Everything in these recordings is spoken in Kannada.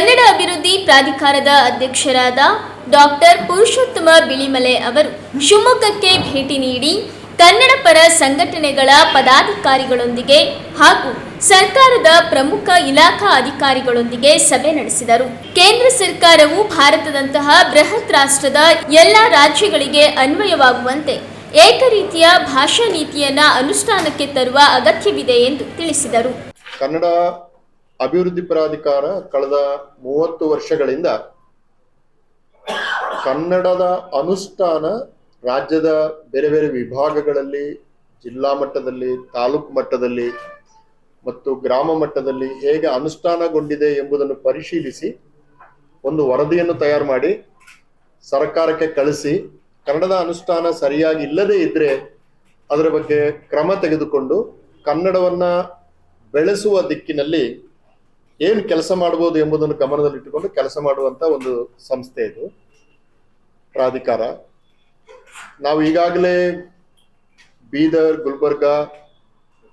ಕನ್ನಡ ಅಭಿವೃದ್ಧಿ ಪ್ರಾಧಿಕಾರದ ಅಧ್ಯಕ್ಷರಾದ ಡಾಕ್ಟರ್ ಪುರುಷೋತ್ತಮ ಬಿಳಿಮಲೆ ಅವರು ಶಿವಮೊಗ್ಗಕ್ಕೆ ಭೇಟಿ ನೀಡಿ ಕನ್ನಡ ಪರ ಸಂಘಟನೆಗಳ ಪದಾಧಿಕಾರಿಗಳೊಂದಿಗೆ ಹಾಗೂ ಸರ್ಕಾರದ ಪ್ರಮುಖ ಇಲಾಖಾ ಅಧಿಕಾರಿಗಳೊಂದಿಗೆ ಸಭೆ ನಡೆಸಿದರು. ಕೇಂದ್ರ ಸರ್ಕಾರವು ಭಾರತದಂತಹ ಬೃಹತ್ ರಾಷ್ಟ್ರದ ಎಲ್ಲ ರಾಜ್ಯಗಳಿಗೆ ಅನ್ವಯವಾಗುವಂತೆ ಏಕರೀತಿಯ ಭಾಷಾ ನೀತಿಯನ್ನ ಅನುಷ್ಠಾನಕ್ಕೆ ತರುವ ಅಗತ್ಯವಿದೆ ಎಂದು ತಿಳಿಸಿದರು. ಕನ್ನಡ ಅಭಿವೃದ್ಧಿ ಪ್ರಾಧಿಕಾರ ಕಳೆದ ಮೂವತ್ತು ವರ್ಷಗಳಿಂದ ಕನ್ನಡದ ಅನುಷ್ಠಾನ ರಾಜ್ಯದ ಬೇರೆ ಬೇರೆ ವಿಭಾಗಗಳಲ್ಲಿ, ಜಿಲ್ಲಾ ಮಟ್ಟದಲ್ಲಿ, ತಾಲೂಕು ಮಟ್ಟದಲ್ಲಿ ಮತ್ತು ಗ್ರಾಮ ಮಟ್ಟದಲ್ಲಿ ಹೇಗೆ ಅನುಷ್ಠಾನಗೊಂಡಿದೆ ಎಂಬುದನ್ನು ಪರಿಶೀಲಿಸಿ, ಒಂದು ವರದಿಯನ್ನು ತಯಾರು ಮಾಡಿ ಸರ್ಕಾರಕ್ಕೆ ಕಳಿಸಿ, ಕನ್ನಡದ ಅನುಷ್ಠಾನ ಸರಿಯಾಗಿ ಇಲ್ಲದೇ ಇದ್ರೆ ಅದರ ಬಗ್ಗೆ ಕ್ರಮ ತೆಗೆದುಕೊಂಡು ಕನ್ನಡವನ್ನ ಬೆಳೆಸುವ ದಿಕ್ಕಿನಲ್ಲಿ ಏನು ಕೆಲಸ ಮಾಡಬಹುದು ಎಂಬುದನ್ನು ಗಮನದಲ್ಲಿಟ್ಟುಕೊಂಡು ಕೆಲಸ ಮಾಡುವಂತ ಒಂದು ಸಂಸ್ಥೆ ಇದು. ಪ್ರಾಧಿಕಾರ. ನಾವು ಈಗಾಗಲೇ ಬೀದರ್, ಗುಲ್ಬರ್ಗ,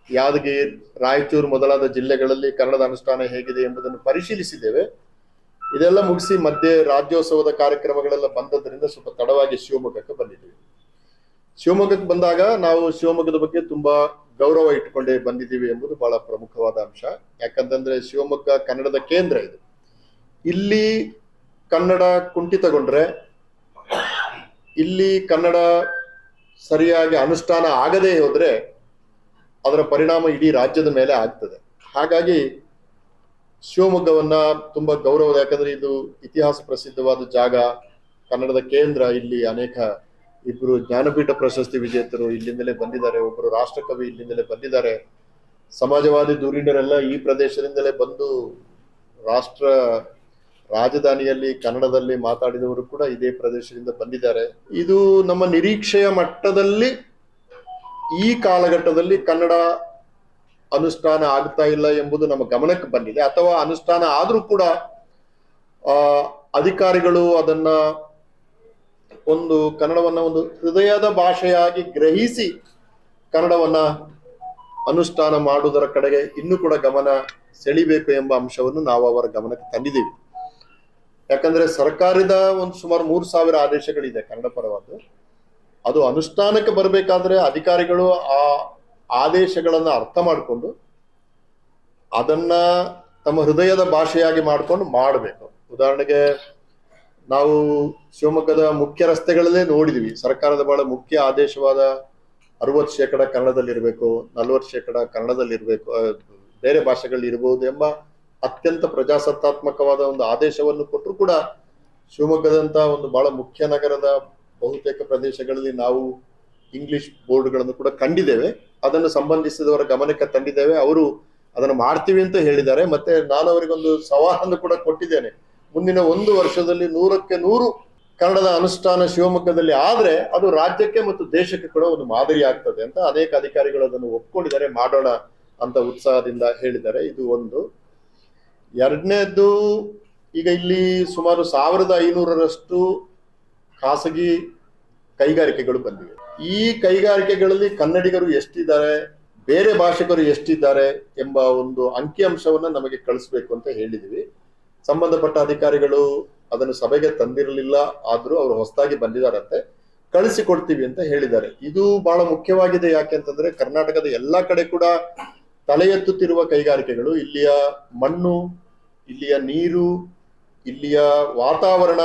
ಯಾದಗಿರಿ, ರಾಯಚೂರು ಮೊದಲಾದ ಜಿಲ್ಲೆಗಳಲ್ಲಿ ಕನ್ನಡದ ಅನುಷ್ಠಾನ ಹೇಗಿದೆ ಎಂಬುದನ್ನು ಪರಿಶೀಲಿಸಿದ್ದೇವೆ. ಇದೆಲ್ಲ ಮುಗಿಸಿ ಮಧ್ಯೆ ರಾಜ್ಯೋತ್ಸವದ ಕಾರ್ಯಕ್ರಮಗಳೆಲ್ಲ ಬಂದದ್ರಿಂದ ಸ್ವಲ್ಪ ತಡವಾಗಿ ಶಿವಮೊಗ್ಗಕ್ಕೆ ಬಂದಿದ್ದೀವಿ ಶಿವಮೊಗ್ಗಕ್ಕೆ ಬಂದಾಗ ನಾವು ಶಿವಮೊಗ್ಗದ ಬಗ್ಗೆ ತುಂಬಾ ಗೌರವ ಇಟ್ಟುಕೊಂಡೇ ಬಂದಿದ್ದೀವಿ ಎಂಬುದು ಬಹಳ ಪ್ರಮುಖವಾದ ಅಂಶ. ಯಾಕಂತಂದ್ರೆ ಶಿವಮೊಗ್ಗ ಕನ್ನಡದ ಕೇಂದ್ರ ಇದು. ಇಲ್ಲಿ ಕನ್ನಡ ಕುಂಠಿತಗೊಂಡ್ರೆ, ಇಲ್ಲಿ ಕನ್ನಡ ಸರಿಯಾಗಿ ಅನುಷ್ಠಾನ ಆಗದೇ ಹೋದ್ರೆ ಅದರ ಪರಿಣಾಮ ಇಡೀ ರಾಜ್ಯದ ಮೇಲೆ ಆಗ್ತದೆ. ಹಾಗಾಗಿ ಶಿವಮೊಗ್ಗವನ್ನ ತುಂಬಾ ಗೌರವ ಯಾಕಂದ್ರೆ ಇದು ಇತಿಹಾಸ ಪ್ರಸಿದ್ಧವಾದ ಜಾಗ. ಕನ್ನಡದ ಕೇಂದ್ರ ಇಲ್ಲಿ ಅನೇಕ ಇಬ್ರು ಜ್ಞಾನಪೀಠ ಪ್ರಶಸ್ತಿ ವಿಜೇತರು ಇಲ್ಲಿಂದಲೇ ಬಂದಿದ್ದಾರೆ ಒಬ್ಬರು ರಾಷ್ಟ್ರಕವಿ ಇಲ್ಲಿಂದಲೇ ಬಂದಿದ್ದಾರೆ. ಸಮಾಜವಾದಿ ಧುರೀಣರೆಲ್ಲ ಈ ಪ್ರದೇಶದಿಂದಲೇ ಬಂದು ರಾಷ್ಟ್ರ ರಾಜಧಾನಿಯಲ್ಲಿ, ಕನ್ನಡದಲ್ಲಿ ಮಾತಾಡಿದವರು ಕೂಡ ಇದೇ ಪ್ರದೇಶದಿಂದ ಬಂದಿದ್ದಾರೆ. ಇದು ನಮ್ಮ ನಿರೀಕ್ಷೆಯ ಮಟ್ಟದಲ್ಲಿ ಈ ಕಾಲಘಟ್ಟದಲ್ಲಿ ಕನ್ನಡ ಅನುಷ್ಠಾನ ಆಗ್ತಾ ಇಲ್ಲ ಎಂಬುದು ನಮ್ಮ ಗಮನಕ್ಕೆ ಬಂದಿದೆ. ಅಥವಾ ಅನುಷ್ಠಾನ ಆದರೂ ಕೂಡ ಅಧಿಕಾರಿಗಳು ಅದನ್ನ ಒಂದು ಕನ್ನಡವನ್ನ ಒಂದು ಹೃದಯದ ಭಾಷೆಯಾಗಿ ಗ್ರಹಿಸಿ ಕನ್ನಡವನ್ನ ಅನುಷ್ಠಾನ ಮಾಡುವುದರ ಕಡೆಗೆ ಇನ್ನೂ ಕೂಡ ಗಮನ ಸೆಳಿಬೇಕು ಎಂಬ ಅಂಶವನ್ನು ನಾವು ಅವರ ಗಮನಕ್ಕೆ ತಂದಿದ್ದೀವಿ. ಯಾಕಂದ್ರೆ ಸರ್ಕಾರದ ಒಂದು ಸುಮಾರು ಮೂರು ಸಾವಿರ ಆದೇಶಗಳಿದೆ ಕನ್ನಡ ಪರವಾದ ಅದು ಅನುಷ್ಠಾನಕ್ಕೆ ಬರಬೇಕಾದ್ರೆ ಅಧಿಕಾರಿಗಳು ಆ ಆದೇಶಗಳನ್ನ ಅರ್ಥ ಮಾಡಿಕೊಂಡು ಅದನ್ನ ತಮ್ಮ ಹೃದಯದ ಭಾಷೆಯಾಗಿ ಮಾಡ್ಕೊಂಡು ಮಾಡಬೇಕು. ಉದಾಹರಣೆಗೆ ನಾವು ಶಿವಮೊಗ್ಗದ ಮುಖ್ಯ ರಸ್ತೆಗಳಲ್ಲೇ ನೋಡಿದ್ವಿ. ಸರ್ಕಾರದ ಬಹಳ ಮುಖ್ಯ ಆದೇಶವಾದ ಅರವತ್ತು ಶೇಕಡ ಕನ್ನಡದಲ್ಲಿರಬೇಕು, ನಲವತ್ತು ಶೇಕಡ ಕನ್ನಡದಲ್ಲಿರಬೇಕು ಬೇರೆ ಭಾಷೆಗಳಲ್ಲಿ ಇರಬಹುದು ಎಂಬ ಅತ್ಯಂತ ಪ್ರಜಾಸತ್ತಾತ್ಮಕವಾದ ಒಂದು ಆದೇಶವನ್ನು ಕೊಟ್ಟರು ಕೂಡ ಶಿವಮೊಗ್ಗದಂತ ಒಂದು ಬಹಳ ಮುಖ್ಯ ನಗರದ ಬಹುತೇಕ ಪ್ರದೇಶಗಳಲ್ಲಿ ನಾವು ಇಂಗ್ಲಿಷ್ ಬೋರ್ಡ್ಗಳನ್ನು ಕೂಡ ಕಂಡಿದ್ದೇವೆ. ಅದನ್ನು ಸಂಬಂಧಿಸಿದವರ ಗಮನಕ್ಕೆ ತಂದಿದ್ದೇವೆ. ಅವರು ಅದನ್ನು ಮಾಡ್ತೀವಿ ಅಂತ ಹೇಳಿದ್ದಾರೆ. ಮತ್ತೆ ನಾನು ಅವರಿಗೊಂದು ಸವಾಲನ್ನು ಕೂಡ ಕೊಟ್ಟಿದ್ದೇನೆ. ಮುಂದಿನ ಒಂದು ವರ್ಷದಲ್ಲಿ ನೂರಕ್ಕೆ ನೂರು ಕನ್ನಡದ ಅನುಷ್ಠಾನ ಶಿವಮೊಗ್ಗದಲ್ಲಿ ಆದ್ರೆ ಅದು ರಾಜ್ಯಕ್ಕೆ ಮತ್ತು ದೇಶಕ್ಕೆ ಕೂಡ ಒಂದು ಮಾದರಿ ಆಗ್ತದೆ ಅಂತ ಅನೇಕ ಅಧಿಕಾರಿಗಳು ಅದನ್ನು ಒಪ್ಕೊಂಡಿದ್ದಾರೆ. ಮಾಡೋಣ ಅಂತ ಉತ್ಸಾಹದಿಂದ ಹೇಳಿದ್ದಾರೆ. ಇದು ಒಂದು. ಎರಡನೇದು ಈಗ ಇಲ್ಲಿ ಸುಮಾರು ಸಾವಿರದ ಐನೂರರಷ್ಟು ಖಾಸಗಿ ಕೈಗಾರಿಕೆಗಳು ಬಂದಿವೆ. ಈ ಕೈಗಾರಿಕೆಗಳಲ್ಲಿ ಕನ್ನಡಿಗರು ಎಷ್ಟಿದ್ದಾರೆ, ಬೇರೆ ಭಾಷಿಕರು ಎಷ್ಟಿದ್ದಾರೆ ಎಂಬ ಒಂದು ಅಂಕಿಅಂಶವನ್ನ ನಮಗೆ ಕಳಿಸ್ಬೇಕು ಅಂತ ಹೇಳಿದ್ವಿ ಸಂಬಂಧಪಟ್ಟ ಅಧಿಕಾರಿಗಳು ಅದನ್ನು ಸಭೆಗೆ ತಂದಿರಲಿಲ್ಲ, ಆದ್ರೂ ಅವರು ಹೊಸದಾಗಿ ಬಂದಿದ್ದಾರಂತೆ ಕಳಿಸಿಕೊಡ್ತೀವಿ ಅಂತ ಹೇಳಿದ್ದಾರೆ. ಇದು ಬಹಳ ಮುಖ್ಯವಾಗಿದೆ ಯಾಕೆ ಅಂತಂದ್ರೆ, ಕರ್ನಾಟಕದ ಎಲ್ಲಾ ಕಡೆ ಕೂಡ ತಲೆ ಎತ್ತುತ್ತಿರುವ ಕೈಗಾರಿಕೆಗಳು, ಇಲ್ಲಿಯ ಮಣ್ಣು, ಇಲ್ಲಿಯ ನೀರು, ಇಲ್ಲಿಯ ವಾತಾವರಣ,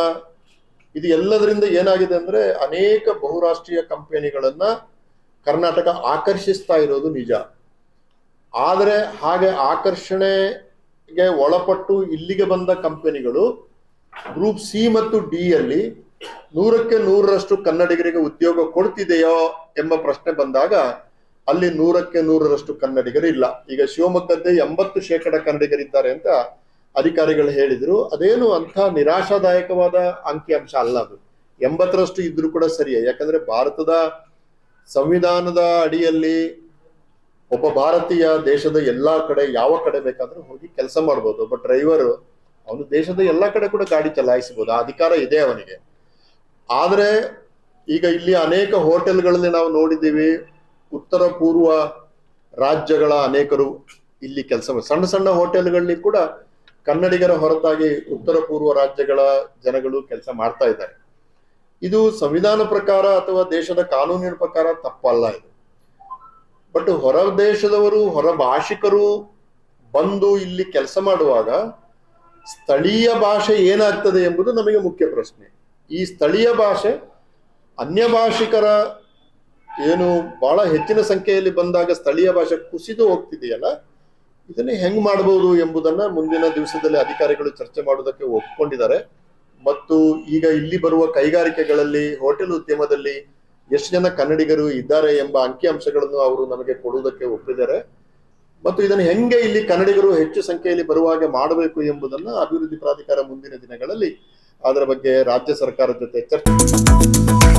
ಇದು ಎಲ್ಲದರಿಂದ ಏನಾಗಿದೆ ಅಂದ್ರೆ ಅನೇಕ ಬಹುರಾಷ್ಟ್ರೀಯ ಕಂಪನಿಗಳನ್ನ ಕರ್ನಾಟಕ ಆಕರ್ಷಿಸ್ತಾ ಇರೋದು ನಿಜ. ಆದರೆ ಹಾಗೆ ಆಕರ್ಷಣೆಗೆ ಒಳಪಟ್ಟು ಇಲ್ಲಿಗೆ ಬಂದ ಕಂಪನಿಗಳು ಗ್ರೂಪ್ ಸಿ ಮತ್ತು ಡಿ ಅಲ್ಲಿ ನೂರಕ್ಕೆ ನೂರರಷ್ಟು ಕನ್ನಡಿಗರಿಗೆ ಉದ್ಯೋಗ ಕೊಡ್ತಿದೆಯೋ ಎಂಬ ಪ್ರಶ್ನೆ ಬಂದಾಗ ಅಲ್ಲಿ ನೂರಕ್ಕೆ ನೂರರಷ್ಟು ಕನ್ನಡಿಗರು ಇಲ್ಲ. ಈಗ ಶಿವಮೊಗ್ಗದ್ದೇ ಎಂಬತ್ತು ಶೇಕಡ ಕನ್ನಡಿಗರಿದ್ದಾರೆ ಅಂತ ಅಧಿಕಾರಿಗಳು ಹೇಳಿದ್ರು. ಅದೇನು ಅಂತ ನಿರಾಶಾದಾಯಕವಾದ ಅಂಕಿಅಂಶ ಅಲ್ಲ ಅದು. ಎಂಬತ್ತರಷ್ಟು ಇದ್ರೂ ಕೂಡ ಸರಿಯೇ. ಯಾಕಂದ್ರೆ ಭಾರತದ ಸಂವಿಧಾನದ ಅಡಿಯಲ್ಲಿ ಒಬ್ಬ ಭಾರತೀಯ ದೇಶದ ಎಲ್ಲಾ ಕಡೆ ಯಾವ ಕಡೆ ಬೇಕಾದ್ರೂ ಹೋಗಿ ಕೆಲಸ ಮಾಡ್ಬೋದು. ಒಬ್ಬ ಡ್ರೈವರ್ ಅವನು ದೇಶದ ಎಲ್ಲಾ ಕಡೆ ಕೂಡ ಗಾಡಿ ಚಲಾಯಿಸಬಹುದು. ಆ ಅಧಿಕಾರ ಇದೆ ಅವನಿಗೆ. ಆದ್ರೆ ಈಗ ಇಲ್ಲಿ ಅನೇಕ ಹೋಟೆಲ್ಗಳಲ್ಲಿ ನಾವು ನೋಡಿದ್ದೀವಿ, ಉತ್ತರ ಪೂರ್ವ ರಾಜ್ಯಗಳ ಅನೇಕರು ಇಲ್ಲಿ ಕೆಲಸ ಸಣ್ಣ ಸಣ್ಣ ಹೋಟೆಲ್ಗಳಲ್ಲಿ ಕೂಡ ಕನ್ನಡಿಗರ ಹೊರತಾಗಿ ಉತ್ತರ ಪೂರ್ವ ರಾಜ್ಯಗಳ ಜನಗಳು ಕೆಲಸ ಮಾಡ್ತಾ ಇದ್ದಾರೆ. ಇದು ಸಂವಿಧಾನ ಪ್ರಕಾರ ಅಥವಾ ದೇಶದ ಕಾನೂನಿನ ಪ್ರಕಾರ ತಪ್ಪಲ್ಲ ಇದು. ಬಟ್ ಹೊರ ದೇಶದವರು, ಹೊರ ಭಾಷಿಕರು ಬಂದು ಇಲ್ಲಿ ಕೆಲಸ ಮಾಡುವಾಗ ಸ್ಥಳೀಯ ಭಾಷೆ ಏನಾಗ್ತದೆ ಎಂಬುದು ನಮಗೆ ಮುಖ್ಯ ಪ್ರಶ್ನೆ. ಈ ಸ್ಥಳೀಯ ಭಾಷೆ ಅನ್ಯ ಭಾಷಿಕರ ಏನು ಬಹಳ ಹೆಚ್ಚಿನ ಸಂಖ್ಯೆಯಲ್ಲಿ ಬಂದಾಗ ಸ್ಥಳೀಯ ಭಾಷೆ ಕುಸಿದು ಹೋಗ್ತಿದೆಯಲ್ಲ, ಇದನ್ನ ಹೆಂಗ್ ಮಾಡಬಹುದು ಎಂಬುದನ್ನ ಮುಂದಿನ ದಿವಸದಲ್ಲಿ ಅಧಿಕಾರಿಗಳು ಚರ್ಚೆ ಮಾಡೋದಕ್ಕೆ ಒಪ್ಕೊಂಡಿದ್ದಾರೆ. ಮತ್ತು ಈಗ ಇಲ್ಲಿ ಬರುವ ಕೈಗಾರಿಕೆಗಳಲ್ಲಿ, ಹೋಟೆಲ್ ಉದ್ಯಮದಲ್ಲಿ ಎಷ್ಟು ಜನ ಕನ್ನಡಿಗರು ಇದ್ದಾರೆ ಎಂಬ ಅಂಕಿಅಂಶಗಳನ್ನು ಅವರು ನಮಗೆ ಕೊಡುವುದಕ್ಕೆ ಒಪ್ಪಿದ್ದಾರೆ. ಮತ್ತು ಇದನ್ನು ಹೆಂಗೆ ಇಲ್ಲಿ ಕನ್ನಡಿಗರು ಹೆಚ್ಚು ಸಂಖ್ಯೆಯಲ್ಲಿ ಬರುವ ಹಾಗೆ ಮಾಡಬೇಕು ಎಂಬುದನ್ನು ಅಭಿವೃದ್ಧಿ ಪ್ರಾಧಿಕಾರ ಮುಂದಿನ ದಿನಗಳಲ್ಲಿ ಅದರ ಬಗ್ಗೆ ರಾಜ್ಯ ಸರ್ಕಾರದ ಜೊತೆ ಚರ್ಚೆ